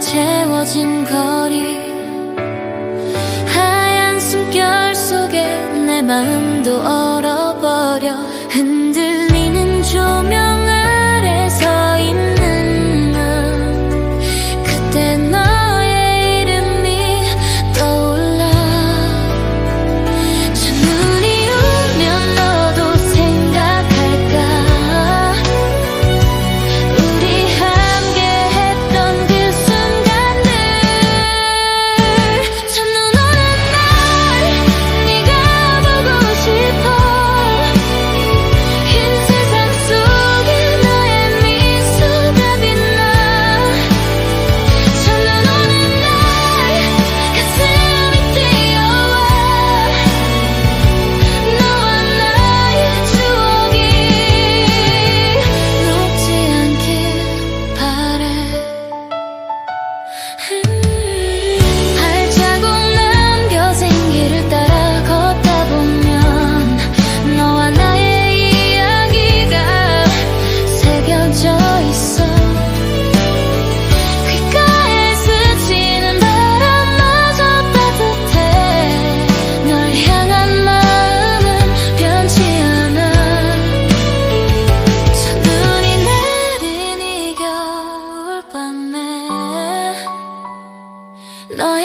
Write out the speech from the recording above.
채워진 거리 하얀 숨결 속에 내 마음도 얼어버려 흔들 Loyal.